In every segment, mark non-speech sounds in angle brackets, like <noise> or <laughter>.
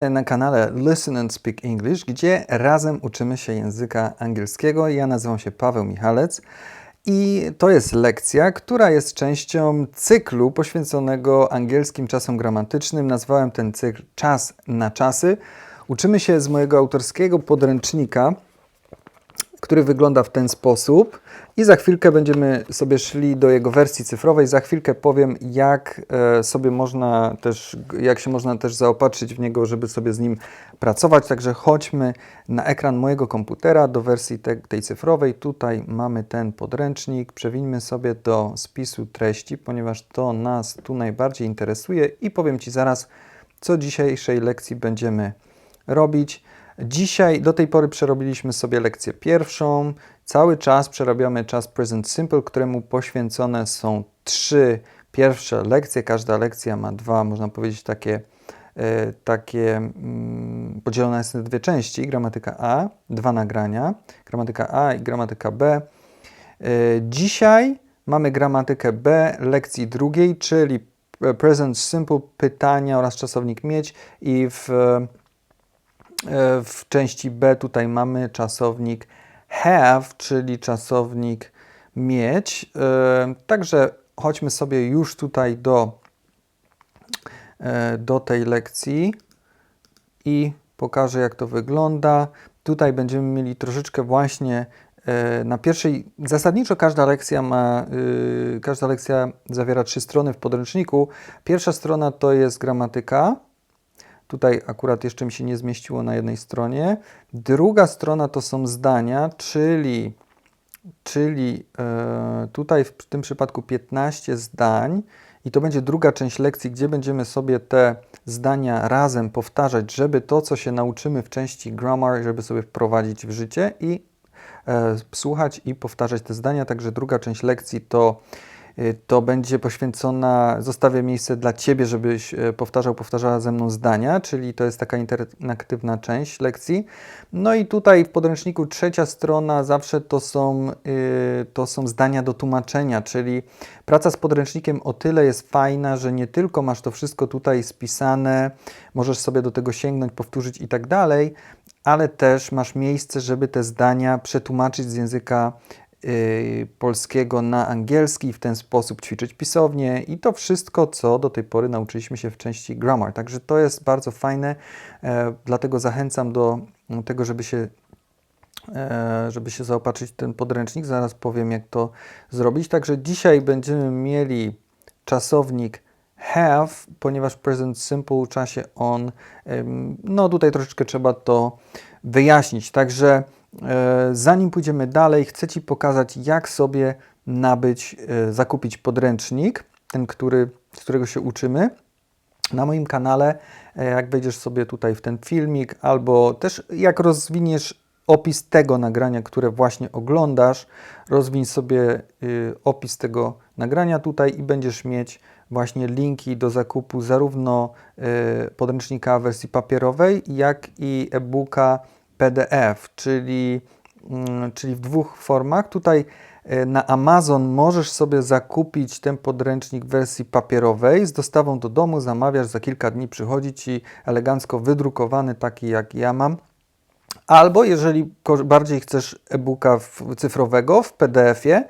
na kanale Listen and Speak English, gdzie razem uczymy się języka angielskiego. Ja nazywam się Paweł Michalec i to jest lekcja, która jest częścią cyklu poświęconego angielskim czasom gramatycznym. Nazwałem ten cykl Czas na czasy. Uczymy się z mojego autorskiego podręcznika, który wygląda w ten sposób. I za chwilkę będziemy sobie szli do jego wersji cyfrowej. Za chwilkę powiem, jak e, sobie można też, jak się można też zaopatrzyć w niego, żeby sobie z nim pracować. Także chodźmy na ekran mojego komputera do wersji te, tej cyfrowej. Tutaj mamy ten podręcznik. Przewińmy sobie do spisu treści, ponieważ to nas tu najbardziej interesuje i powiem Ci zaraz, co dzisiejszej lekcji będziemy robić. Dzisiaj do tej pory przerobiliśmy sobie lekcję pierwszą. Cały czas przerabiamy czas present simple, któremu poświęcone są trzy pierwsze lekcje. Każda lekcja ma dwa, można powiedzieć, takie, e, takie mm, podzielone jest na dwie części. Gramatyka A, dwa nagrania. Gramatyka A i gramatyka B. E, dzisiaj mamy gramatykę B lekcji drugiej, czyli present simple, pytania oraz czasownik mieć i w w części B tutaj mamy czasownik have, czyli czasownik mieć. E, także chodźmy sobie już tutaj do, e, do tej lekcji i pokażę, jak to wygląda. Tutaj będziemy mieli troszeczkę właśnie na pierwszej, zasadniczo każda lekcja ma, każda lekcja zawiera trzy strony w podręczniku. Pierwsza strona to jest gramatyka, Tutaj akurat jeszcze mi się nie zmieściło na jednej stronie. Druga strona to są zdania, czyli, czyli e, tutaj w tym przypadku 15 zdań. I to będzie druga część lekcji, gdzie będziemy sobie te zdania razem powtarzać, żeby to, co się nauczymy w części grammar, żeby sobie wprowadzić w życie i e, słuchać i powtarzać te zdania. Także druga część lekcji to to będzie poświęcona, zostawię miejsce dla Ciebie, żebyś y, powtarzał, powtarzała ze mną zdania, czyli to jest taka interaktywna część lekcji. No i tutaj w podręczniku trzecia strona zawsze to są, y, to są zdania do tłumaczenia, czyli praca z podręcznikiem o tyle jest fajna, że nie tylko masz to wszystko tutaj spisane, możesz sobie do tego sięgnąć, powtórzyć i tak dalej, ale też masz miejsce, żeby te zdania przetłumaczyć z języka Y, polskiego na angielski w ten sposób ćwiczyć pisownię i to wszystko, co do tej pory nauczyliśmy się w części grammar. Także to jest bardzo fajne, e, dlatego zachęcam do tego, żeby się e, żeby się zaopatrzyć w ten podręcznik. Zaraz powiem, jak to zrobić. Także dzisiaj będziemy mieli czasownik have, ponieważ present simple czasie on, no tutaj troszeczkę trzeba to wyjaśnić. Także zanim pójdziemy dalej, chcę Ci pokazać, jak sobie nabyć, e, zakupić podręcznik, ten, który, z którego się uczymy. Na moim kanale, e, jak wejdziesz sobie tutaj w ten filmik, albo też jak rozwiniesz opis tego nagrania, które właśnie oglądasz, rozwiń sobie opis tego nagrania tutaj i będziesz mieć właśnie linki do zakupu zarówno podręcznika w wersji papierowej, jak i e-booka PDF, czyli, mm, czyli w dwóch formach. Tutaj e, na Amazon możesz sobie zakupić ten podręcznik w wersji papierowej z dostawą do domu, zamawiasz, za kilka dni przychodzi Ci elegancko wydrukowany, taki jak ja mam. Albo jeżeli bardziej chcesz e-booka cyfrowego w PDF-ie,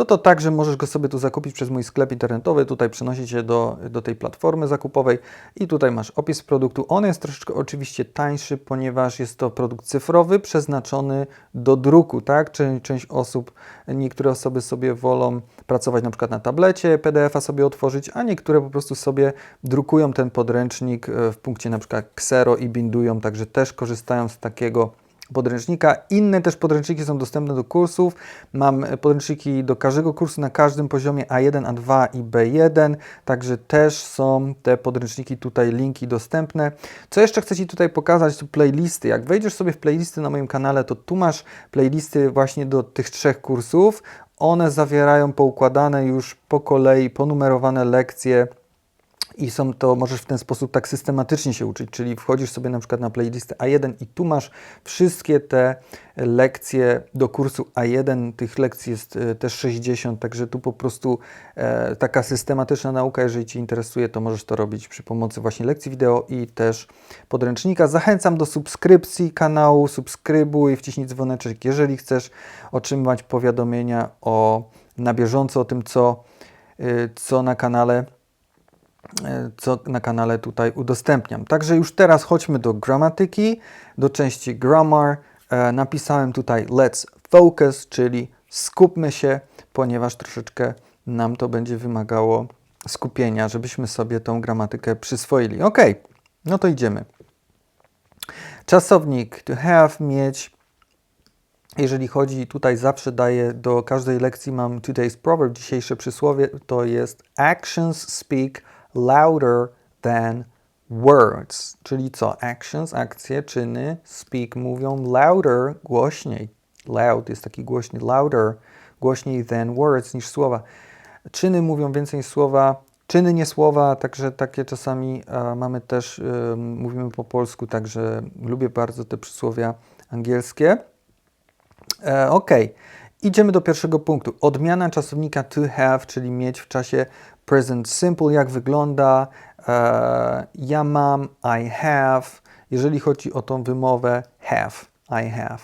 to to także możesz go sobie tu zakupić przez mój sklep internetowy. Tutaj przenosić się do, do tej platformy zakupowej i tutaj masz opis produktu. On jest troszeczkę oczywiście tańszy, ponieważ jest to produkt cyfrowy przeznaczony do druku, tak? Część, osób, niektóre osoby sobie wolą pracować na przykład na tablecie, PDF-a sobie otworzyć, a niektóre po prostu sobie drukują ten podręcznik e, w punkcie na przykład Xero i bindują, także też korzystają z takiego podręcznika. Inne też podręczniki są dostępne do kursów. Mam podręczniki do każdego kursu na każdym poziomie A1, A2 i B1, także też są te podręczniki tutaj, linki dostępne. Co jeszcze chcę Ci tutaj pokazać, to playlisty. Jak wejdziesz sobie w playlisty na moim kanale, to tu masz playlisty właśnie do tych trzech kursów. One zawierają poukładane już po kolei, ponumerowane lekcje I są to, możesz w ten sposób tak systematycznie się uczyć, czyli wchodzisz sobie na przykład na playlistę A1 i tu masz wszystkie te lekcje do kursu A1. Tych lekcji jest e, też 60, także tu po prostu e, taka systematyczna nauka, jeżeli Ci interesuje, to możesz to robić przy pomocy właśnie lekcji wideo i też podręcznika. Zachęcam do subskrypcji kanału, subskrybuj, wciśnij dzwoneczek, jeżeli chcesz otrzymywać powiadomienia o, na bieżąco o tym, co, y, co na kanale co na kanale tutaj udostępniam. Także już teraz chodźmy do gramatyki, do części grammar. E, Napisałem tutaj let's focus, czyli skupmy się, ponieważ troszeczkę nam to będzie wymagało skupienia, żebyśmy sobie tą gramatykę przyswoili. Ok, no to idziemy. Czasownik to have, mieć. Jeżeli chodzi, tutaj zawsze daję do każdej lekcji mam today's proverb, dzisiejsze przysłowie, to jest actions speak louder than words. Czyli co? Actions, akcje, czyny, speak mówią louder, głośniej. Loud jest taki głośny, louder, głośniej than words niż słowa. Czyny mówią więcej niż słowa, czyny nie słowa, także takie czasami e, mamy też, e, mówimy po polsku, także lubię bardzo te przysłowia angielskie. E, ok, idziemy do pierwszego punktu. Odmiana czasownika to have, czyli mieć w czasie present simple, jak wygląda. E, ja mam, I have. Jeżeli chodzi o tą wymowę, have, I have.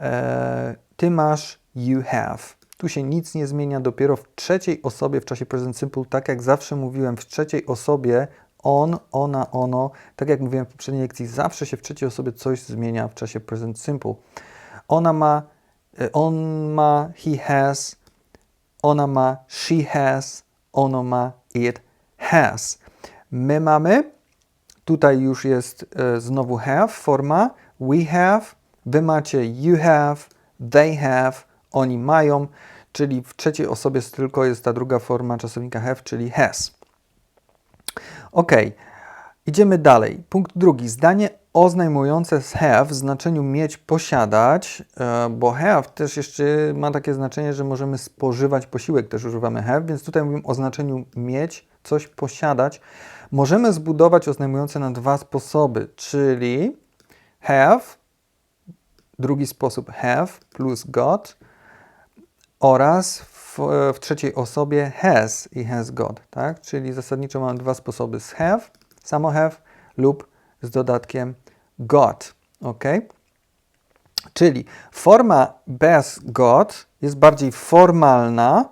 E, ty masz, you have. Tu się nic nie zmienia, dopiero w trzeciej osobie w czasie present simple, tak jak zawsze mówiłem, w trzeciej osobie on, ona, ono, tak jak mówiłem w poprzedniej lekcji, zawsze się w trzeciej osobie coś zmienia w czasie present simple. Ona ma, e, on ma, he has, ona ma, she has, ono ma, it has. My mamy, tutaj już jest e, znowu have, forma, we have, wy macie, you have, they have, oni mają, czyli w trzeciej osobie tylko jest ta druga forma czasownika have, czyli has. Ok, idziemy dalej. Punkt drugi. Zdanie oznajmujące have w znaczeniu mieć, posiadać, e, bo have też jeszcze ma takie znaczenie, że możemy spożywać posiłek, też używamy have, więc tutaj mówimy o znaczeniu mieć, coś posiadać. Możemy zbudować oznajmujące na dwa sposoby, czyli have, drugi sposób have plus got oraz w, w trzeciej osobie has i has got, tak? Czyli zasadniczo mamy dwa sposoby z have, samo have lub z dodatkiem got, ok? Czyli forma bez got jest bardziej formalna,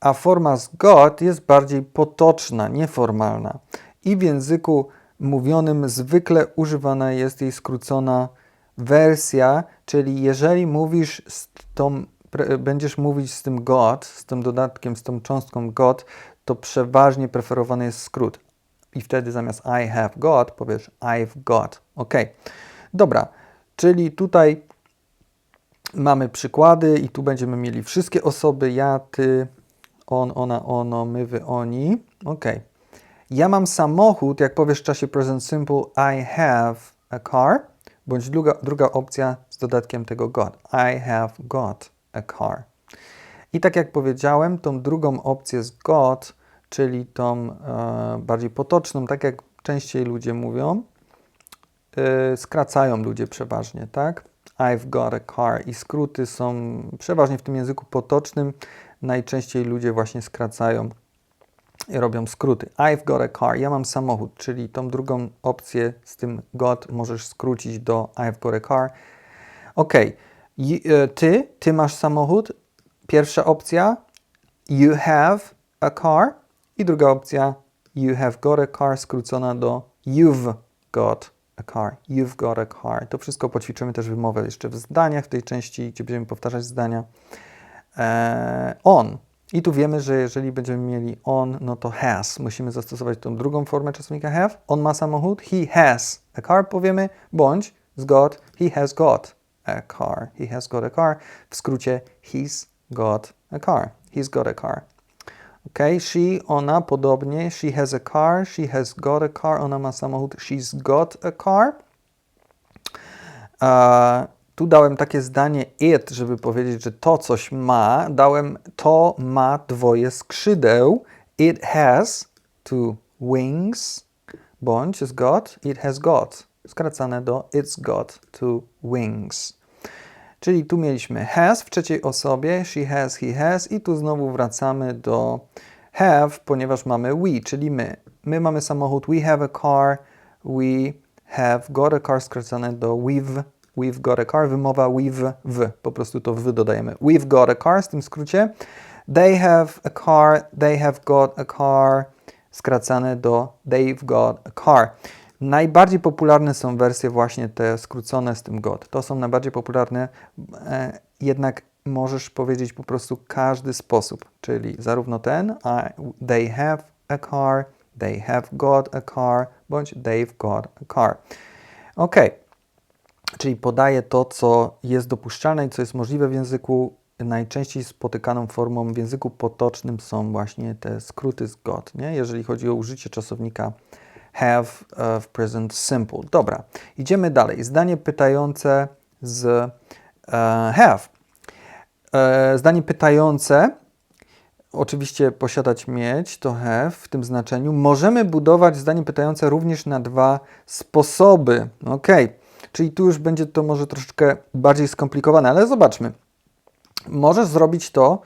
a forma z got jest bardziej potoczna, nieformalna. I w języku mówionym zwykle używana jest jej skrócona wersja, czyli jeżeli mówisz z tą, będziesz mówić z tym got, z tym dodatkiem, z tą cząstką got, to przeważnie preferowany jest skrót. I wtedy zamiast I have got powiesz I've got. Ok. Dobra, czyli tutaj mamy przykłady i tu będziemy mieli wszystkie osoby, ja, ty, on, ona, ono, my, wy, oni. Ok. Ja mam samochód, jak powiesz w czasie present simple I have a car, bądź druga, druga opcja z dodatkiem tego got. I have got a car. I tak jak powiedziałem, tą drugą opcję z got, czyli tą e, bardziej potoczną, tak jak częściej ludzie mówią, e, skracają ludzie przeważnie, tak? I've got a car. I skróty są przeważnie w tym języku potocznym, najczęściej ludzie właśnie skracają i robią skróty. I've got a car, ja mam samochód, czyli tą drugą opcję z tym got możesz skrócić do I've got a car. Ok, y, ty, ty masz samochód, pierwsza opcja, you have a car i druga opcja, you have got a car skrócona do you've got a car. You've got a car. To wszystko poćwiczymy też wymowę jeszcze w zdaniach, w tej części, gdzie będziemy powtarzać zdania. Eee, on. I tu wiemy, że jeżeli będziemy mieli on, no to has. Musimy zastosować tą drugą formę czasownika have. On ma samochód. He has a car, powiemy, bądź z got, he has got a car. He has got a car. W skrócie, he's got a car. He's got a car. Ok, she, ona, podobnie. She has a car. She has got a car. Ona ma samochód. She's got a car. Uh, tu dałem takie zdanie it, żeby powiedzieć, że to coś ma. Dałem to ma dwoje skrzydeł. It has two wings, bądź z got, it has got, skracane do it's got two wings. Czyli tu mieliśmy has w trzeciej osobie, she has, he has i tu znowu wracamy do have, ponieważ mamy we, czyli my. My mamy samochód, we have a car, we have got a car skracane do we've, we've got a car, wymowa we've, w, po prostu to w dodajemy. We've got a car, w tym skrócie. They have a car, they have got a car, skracane do they've got a car. Najbardziej popularne są wersje właśnie te skrócone z tym got. To są najbardziej popularne, e, jednak możesz powiedzieć po prostu każdy sposób, czyli zarówno ten, they have a car, they have got a car, bądź they've got a car. Ok, czyli podaje to, co jest dopuszczalne i co jest możliwe w języku. Najczęściej spotykaną formą w języku potocznym są właśnie te skróty z got, nie? jeżeli chodzi o użycie czasownika have e, w present simple. Dobra, idziemy dalej. Zdanie pytające z e, have. E, zdanie pytające, oczywiście posiadać, mieć, to have w tym znaczeniu. Możemy budować zdanie pytające również na dwa sposoby. Ok, czyli tu już będzie to może troszeczkę bardziej skomplikowane, ale zobaczmy. Możesz zrobić to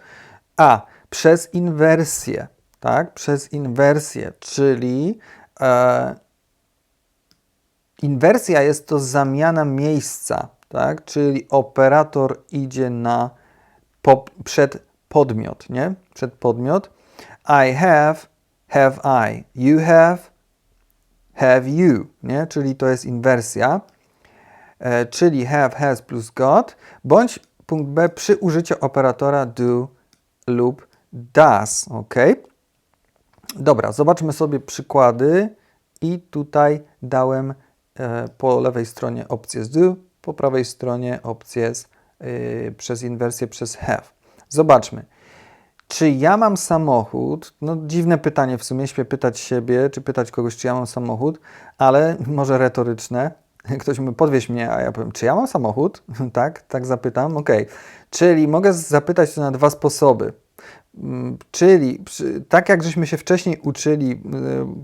a przez inwersję, tak? Przez inwersję, czyli inwersja jest to zamiana miejsca, tak? Czyli operator idzie na po, przed podmiot, nie? Przed podmiot. I have, have I. You have, have you, nie? Czyli to jest inwersja. E, czyli have, has plus got, bądź punkt B przy użyciu operatora do lub does, ok? Dobra, zobaczmy sobie przykłady i tutaj dałem e, po lewej stronie opcję z do, po prawej stronie opcję z, e, przez inwersję przez have. Zobaczmy. Czy ja mam samochód? No dziwne pytanie w sumie, śpię pytać siebie, czy pytać kogoś, czy ja mam samochód, ale może retoryczne. <laughs> Ktoś mi podwieź mnie, a ja powiem, czy ja mam samochód? <laughs> tak, tak zapytam, ok. Czyli mogę zapytać to na dwa sposoby. Mm, czyli tak jak żeśmy się wcześniej uczyli y,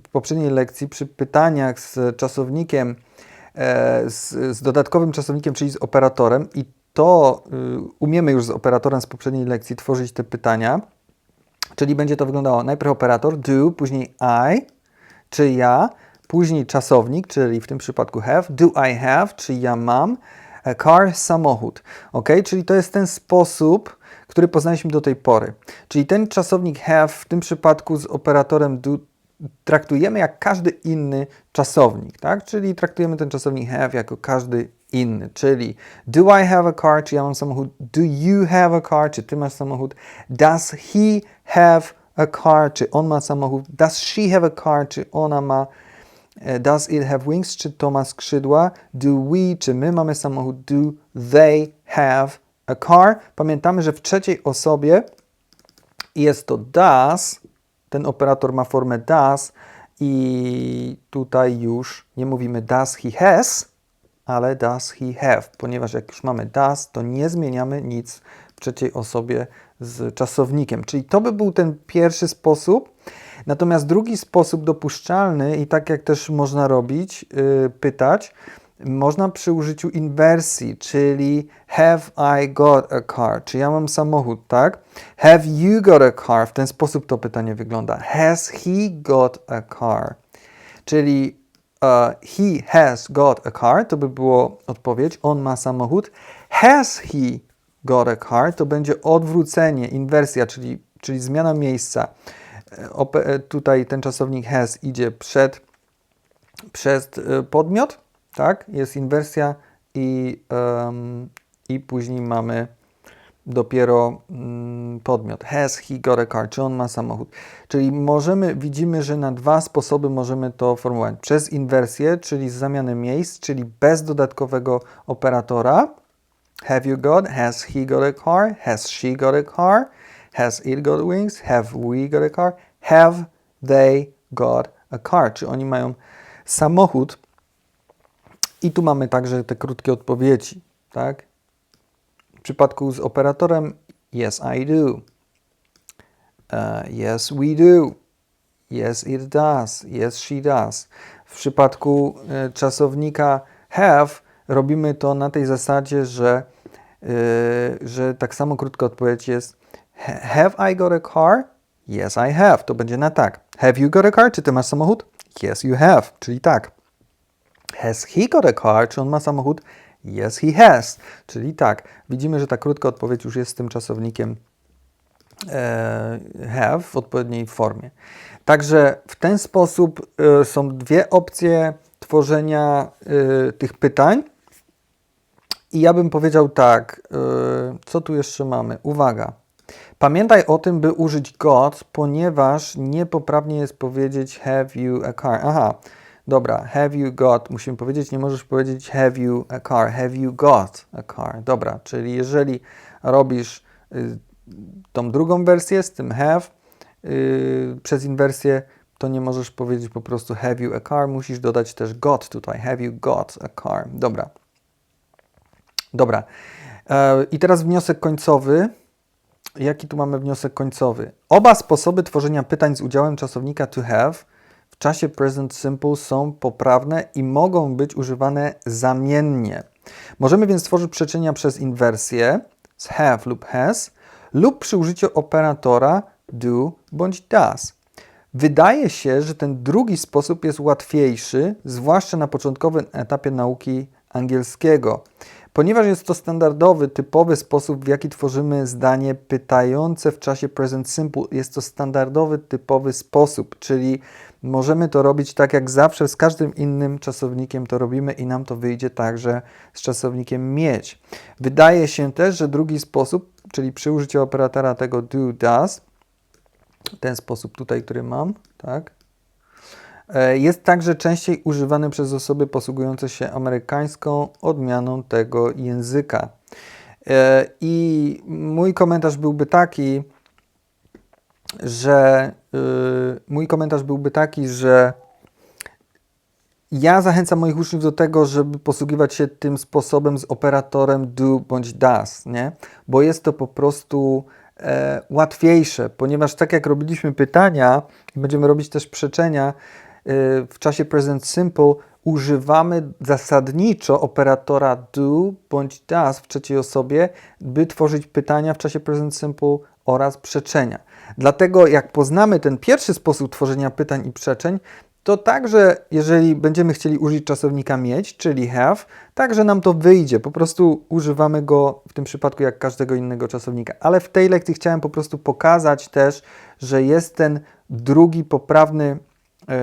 w poprzedniej lekcji przy pytaniach z czasownikiem, e, z, z dodatkowym czasownikiem, czyli z operatorem i to y, umiemy już z operatorem z poprzedniej lekcji tworzyć te pytania, czyli będzie to wyglądało najpierw operator do, później I, czy ja, później czasownik, czyli w tym przypadku have, do I have, czy ja mam, car, samochód. Ok, czyli to jest ten sposób, który poznaliśmy do tej pory. Czyli ten czasownik have w tym przypadku z operatorem do traktujemy jak każdy inny czasownik, tak? Czyli traktujemy ten czasownik have jako każdy inny, czyli do I have a car, czy ja mam samochód, do you have a car, czy ty masz samochód, does he have a car, czy on ma samochód, does she have a car, czy ona ma, e, does it have wings, czy to ma skrzydła, do we, czy my mamy samochód, do they have a car. Pamiętamy, że w trzeciej osobie jest to does, ten operator ma formę does i tutaj już nie mówimy does he has, ale does he have, ponieważ jak już mamy does, to nie zmieniamy nic w trzeciej osobie z czasownikiem. Czyli to by był ten pierwszy sposób. Natomiast drugi sposób dopuszczalny i tak jak też można robić, yy, pytać, można przy użyciu inwersji, czyli have I got a car? Czy ja mam samochód, tak? Have you got a car? W ten sposób to pytanie wygląda. Has he got a car? Czyli uh, he has got a car, to by było odpowiedź. On ma samochód. Has he got a car? To będzie odwrócenie, inwersja, czyli, czyli zmiana miejsca. E, tutaj ten czasownik has idzie przed, przed e, podmiot, tak? Jest inwersja i, um, i później mamy dopiero mm, podmiot. Has he got a car? Czy on ma samochód? Czyli możemy, widzimy, że na dwa sposoby możemy to formułować. Przez inwersję, czyli z zamiany miejsc, czyli bez dodatkowego operatora. Have you got? Has he got a car? Has she got a car? Has it got wings? Have we got a car? Have they got a car? Czy oni mają samochód? I tu mamy także te krótkie odpowiedzi, tak? W przypadku z operatorem yes I do. Uh, yes we do. Yes, it does. Yes, she does. W przypadku e, czasownika have robimy to na tej zasadzie, że, e, że tak samo krótka odpowiedź jest "Ha- Have I got a car? Yes, I have. To będzie na tak. Have you got a car? Czy ty masz samochód? Yes, you have. Czyli tak. Has he got a car? Czy on ma samochód? Yes, he has. Czyli tak. Widzimy, że ta krótka odpowiedź już jest z tym czasownikiem e, have w odpowiedniej formie. Także w ten sposób e, są dwie opcje tworzenia e, tych pytań. I ja bym powiedział tak, co tu jeszcze mamy? Uwaga. Pamiętaj o tym, by użyć got, ponieważ niepoprawnie jest powiedzieć have you a car. Aha, dobra, have you got, musimy powiedzieć, nie możesz powiedzieć have you a car, have you got a car. Dobra, czyli jeżeli robisz y, tą drugą wersję z tym have y, przez inwersję, to nie możesz powiedzieć po prostu have you a car, musisz dodać też got tutaj, have you got a car. Dobra. Dobra. E, I teraz wniosek końcowy. Jaki tu mamy wniosek końcowy? Oba sposoby tworzenia pytań z udziałem czasownika to have w czasie present simple są poprawne i mogą być używane zamiennie. Możemy więc tworzyć przeczenia przez inwersję z have lub has lub przy użyciu operatora do bądź does. Wydaje się, że ten drugi sposób jest łatwiejszy, zwłaszcza na początkowym etapie nauki angielskiego, ponieważ jest to standardowy, typowy sposób, w jaki tworzymy zdanie pytające w czasie present simple. Jest to standardowy, typowy sposób, czyli możemy to robić tak jak zawsze, z każdym innym czasownikiem to robimy i nam to wyjdzie także z czasownikiem mieć. Wydaje się też, że drugi sposób, czyli przy użyciu operatora tego do, does, ten sposób tutaj, który mam, tak? E, Jest także częściej używany przez osoby posługujące się amerykańską odmianą tego języka. E, I mój komentarz byłby taki, że y, mój komentarz byłby taki, że ja zachęcam moich uczniów do tego, żeby posługiwać się tym sposobem z operatorem do bądź does, nie? Bo jest to po prostu e, łatwiejsze, ponieważ tak jak robiliśmy pytania, będziemy robić też przeczenia w czasie present simple, używamy zasadniczo operatora do bądź does w trzeciej osobie, by tworzyć pytania w czasie present simple oraz przeczenia. Dlatego jak poznamy ten pierwszy sposób tworzenia pytań i przeczeń, to także, jeżeli będziemy chcieli użyć czasownika mieć, czyli have, także nam to wyjdzie. Po prostu używamy go w tym przypadku jak każdego innego czasownika. Ale w tej lekcji chciałem po prostu pokazać też, że jest ten drugi poprawny,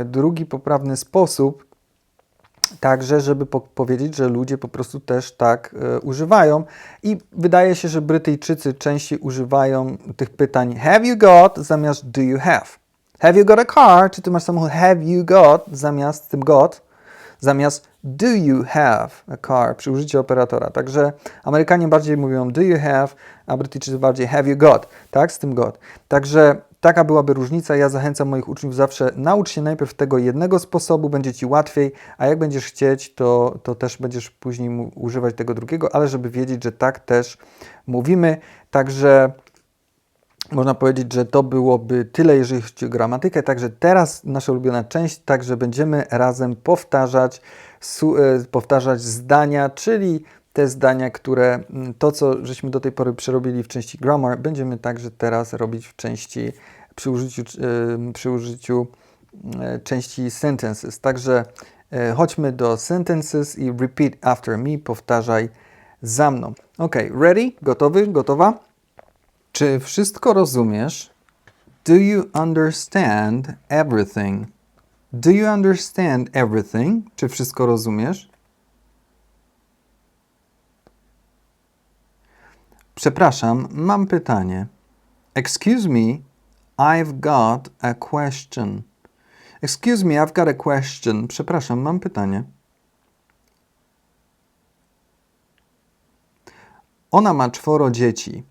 drugi poprawny sposób, Także, żeby po powiedzieć, że ludzie po prostu też tak e, używają. I wydaje się, że Brytyjczycy częściej używają tych pytań have you got zamiast do you have. Have you got a car? Czy ty masz samochód? Have you got zamiast tym got, zamiast do you have a car przy użyciu operatora. Także Amerykanie bardziej mówią do you have, a Brytyjczycy bardziej have you got, tak, z tym got. Także taka byłaby różnica. Ja zachęcam moich uczniów zawsze, naucz się najpierw tego jednego sposobu, będzie Ci łatwiej, a jak będziesz chcieć, to, to też będziesz później używać tego drugiego, ale żeby wiedzieć, że tak też mówimy. Także można powiedzieć, że to byłoby tyle, jeżeli chodzi o gramatykę. Także teraz nasza ulubiona część, także będziemy razem powtarzać, e, powtarzać zdania, czyli te zdania, które mm, to, co żeśmy do tej pory przerobili w części grammar, będziemy także teraz robić w części przy użyciu, przy użyciu e, części sentences. Także e, chodźmy do sentences i repeat after me, powtarzaj za mną. Ok, ready? Gotowy? Gotowa? Czy wszystko rozumiesz? Do you understand everything? Do you understand everything? Czy wszystko rozumiesz? Przepraszam, mam pytanie. Excuse me, I've got a question. Excuse me, I've got a question. Przepraszam, mam pytanie. Ona ma czworo dzieci.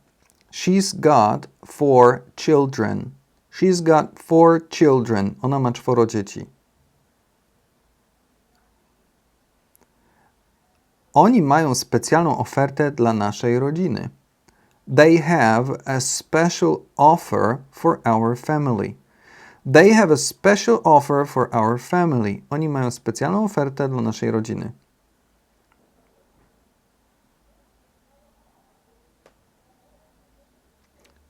She's got four children. She's got four children. Ona ma czworo dzieci. Oni mają specjalną ofertę dla naszej rodziny. They have a special offer for our family. They have a special offer for our family. Oni mają specjalną ofertę dla naszej rodziny.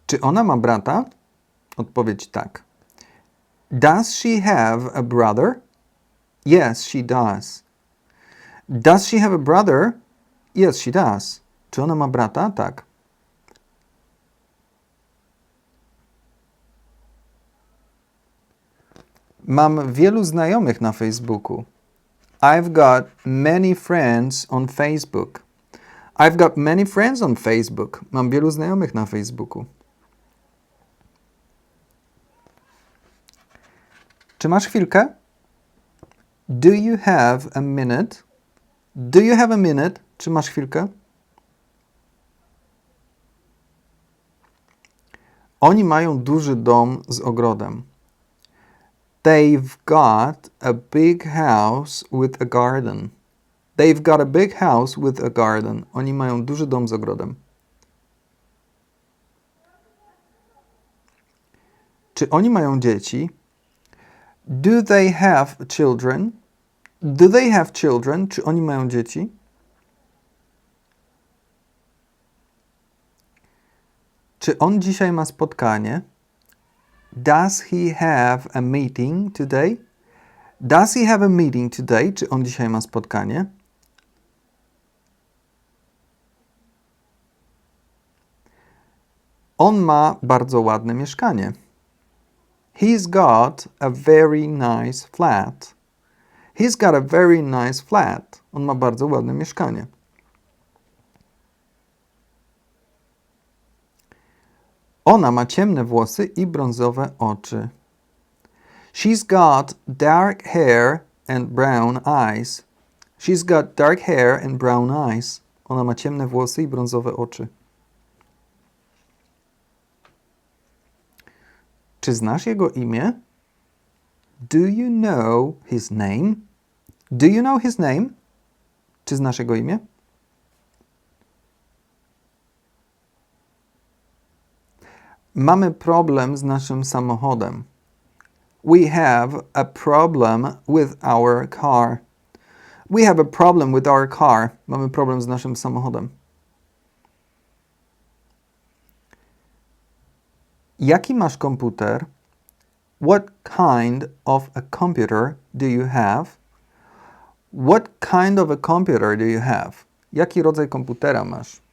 Czy ona ma brata? Odpowiedź tak. Does she have a brother? Yes, she does. Does she have a brother? Yes, she does. Czy ona ma brata? Tak. Mam wielu znajomych na Facebooku. I've got many friends on Facebook. I've got many friends on Facebook. Mam wielu znajomych na Facebooku. Czy masz chwilkę? Do you have a minute? Do you have a minute? Czy masz chwilkę? Oni mają duży dom z ogrodem. They've got a big house with a garden. They've got a big house with a garden. Oni mają duży dom z ogrodem. Czy oni mają dzieci? Do they have children? Do they have children? Czy oni mają dzieci? Czy on dzisiaj ma spotkanie? Does he have a meeting today? Does he have a meeting today? Czy on dzisiaj ma spotkanie? On ma bardzo ładne mieszkanie. He's got a very nice flat. He's got a very nice flat. On ma bardzo ładne mieszkanie. Ona ma ciemne włosy i brązowe oczy. She's got dark hair and brown eyes. She's got dark hair and brown eyes. Ona ma ciemne włosy i brązowe oczy. Czy znasz jego imię? Do you know his name? Do you know his name? Czy znasz jego imię? Mamy problem z naszym samochodem. We have a problem with our car. We have a problem with our car. Mamy problem z naszym samochodem. Jaki masz komputer? What kind of a computer do you have? What kind of a computer do you have? Jaki rodzaj komputera masz?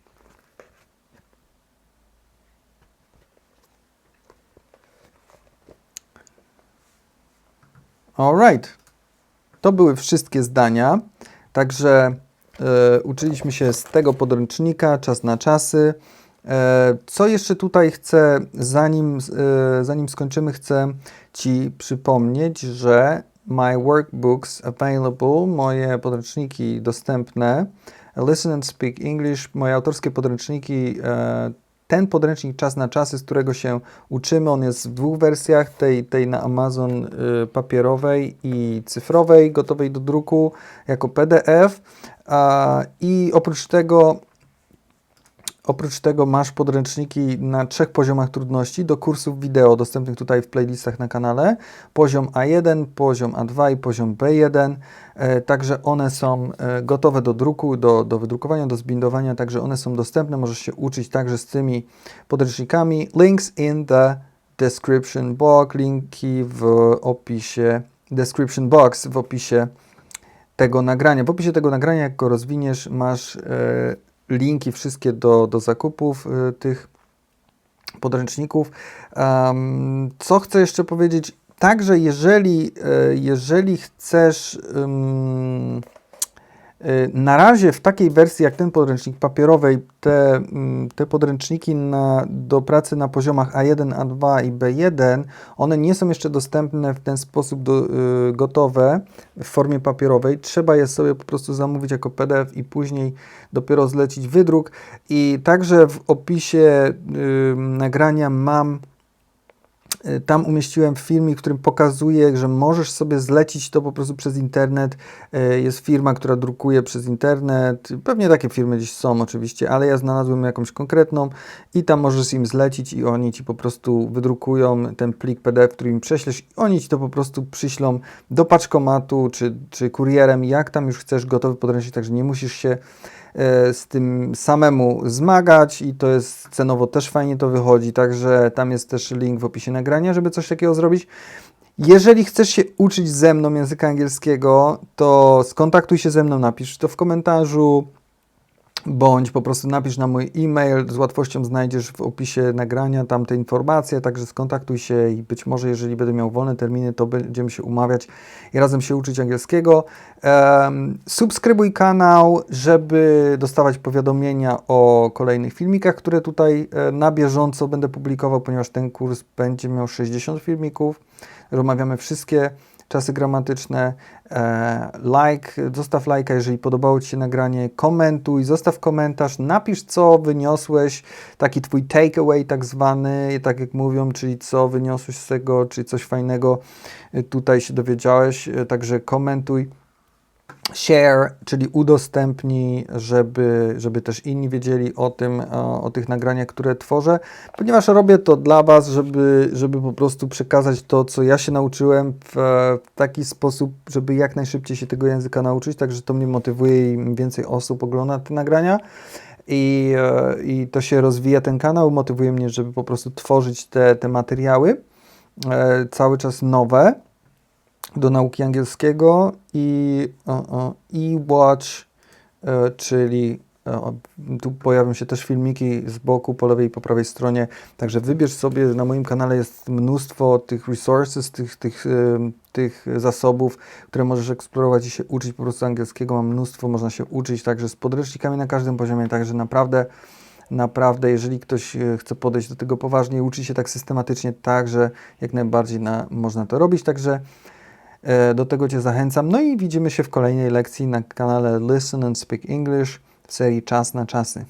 Alright. To były wszystkie zdania. Także e, uczyliśmy się z tego podręcznika, czas na czasy. E, co jeszcze tutaj chcę, zanim, e, zanim skończymy, chcę Ci przypomnieć, że my workbooks available, moje podręczniki dostępne, Listen and Speak English, moje autorskie podręczniki, e, ten podręcznik Czas na czasy, z którego się uczymy, on jest w dwóch wersjach, tej, tej na Amazon y, papierowej i cyfrowej, gotowej do druku jako PDF. I oprócz tego Oprócz tego masz podręczniki na trzech poziomach trudności do kursów wideo dostępnych tutaj w playlistach na kanale. Poziom A1, poziom A2 i poziom B1. E, także one są e, gotowe do druku, do, do wydrukowania, do zbindowania, także one są dostępne. Możesz się uczyć także z tymi podręcznikami. Links in the description box, linki w opisie, description box w opisie tego nagrania. W opisie tego nagrania, jak go rozwiniesz, masz e, linki wszystkie do, do zakupów y, tych podręczników. Co chcę jeszcze powiedzieć? Także jeżeli, y, jeżeli chcesz na razie w takiej wersji jak ten podręcznik papierowej, te, mm, te podręczniki na, do pracy na poziomach A1, A2 i B1, one nie są jeszcze dostępne w ten sposób do, y, gotowe w formie papierowej. Trzeba je sobie po prostu zamówić jako PDF i później dopiero zlecić wydruk. I także w opisie y, nagrania mam Tam umieściłem filmik, w którym pokazuję, że możesz sobie zlecić to po prostu przez internet. Y, Jest firma, która drukuje przez internet. Pewnie takie firmy gdzieś są oczywiście, ale ja znalazłem jakąś konkretną i tam możesz im zlecić i oni ci po prostu wydrukują ten plik PDF, który im prześlesz i oni ci to po prostu przyślą do paczkomatu czy, czy kurierem, jak tam już chcesz, gotowy podręcznik, także nie musisz się z tym samemu zmagać i to jest cenowo też fajnie to wychodzi, także tam jest też link w opisie nagrania, żeby coś takiego zrobić. Jeżeli chcesz się uczyć ze mną języka angielskiego, to skontaktuj się ze mną, napisz to w komentarzu, bądź po prostu napisz na mój e-mail, z łatwością znajdziesz w opisie nagrania tam te informacje, także skontaktuj się i być może jeżeli będę miał wolne terminy, to będziemy się umawiać i razem się uczyć angielskiego. Em, subskrybuj kanał, żeby dostawać powiadomienia o kolejnych filmikach, które tutaj e, na bieżąco będę publikował, ponieważ ten kurs będzie miał 60 filmików. Rozmawiamy wszystkie czasy gramatyczne. E, like, zostaw lajka, jeżeli podobało Ci się nagranie, komentuj, zostaw komentarz, napisz co wyniosłeś, taki Twój takeaway tak zwany, tak jak mówią, czyli co wyniosłeś z tego, czy coś fajnego e, tutaj się dowiedziałeś, e, także komentuj. Share, czyli udostępnij, żeby, żeby też inni wiedzieli o tym, o, o tych nagraniach, które tworzę, ponieważ robię to dla Was, żeby, żeby po prostu przekazać to, co ja się nauczyłem w, w taki sposób, żeby jak najszybciej się tego języka nauczyć, także to mnie motywuje i więcej osób ogląda te nagrania. I, e, i to się rozwija ten kanał, motywuje mnie, żeby po prostu tworzyć te, te materiały e, cały czas nowe do nauki angielskiego i e-watch, e, czyli e, tu pojawią się też filmiki z boku, po lewej i po prawej stronie, także wybierz sobie, na moim kanale jest mnóstwo tych resources, tych, tych, em, tych zasobów, które możesz eksplorować i się uczyć po prostu angielskiego, mam mnóstwo, można się uczyć także z podręcznikami na każdym poziomie, także naprawdę Naprawdę, jeżeli ktoś e, chce podejść do tego poważnie, uczy się tak systematycznie, także jak najbardziej na, można to robić. Także e, do tego Cię zachęcam. No i widzimy się w kolejnej lekcji na kanale Listen and Speak English w serii Czas na czasy.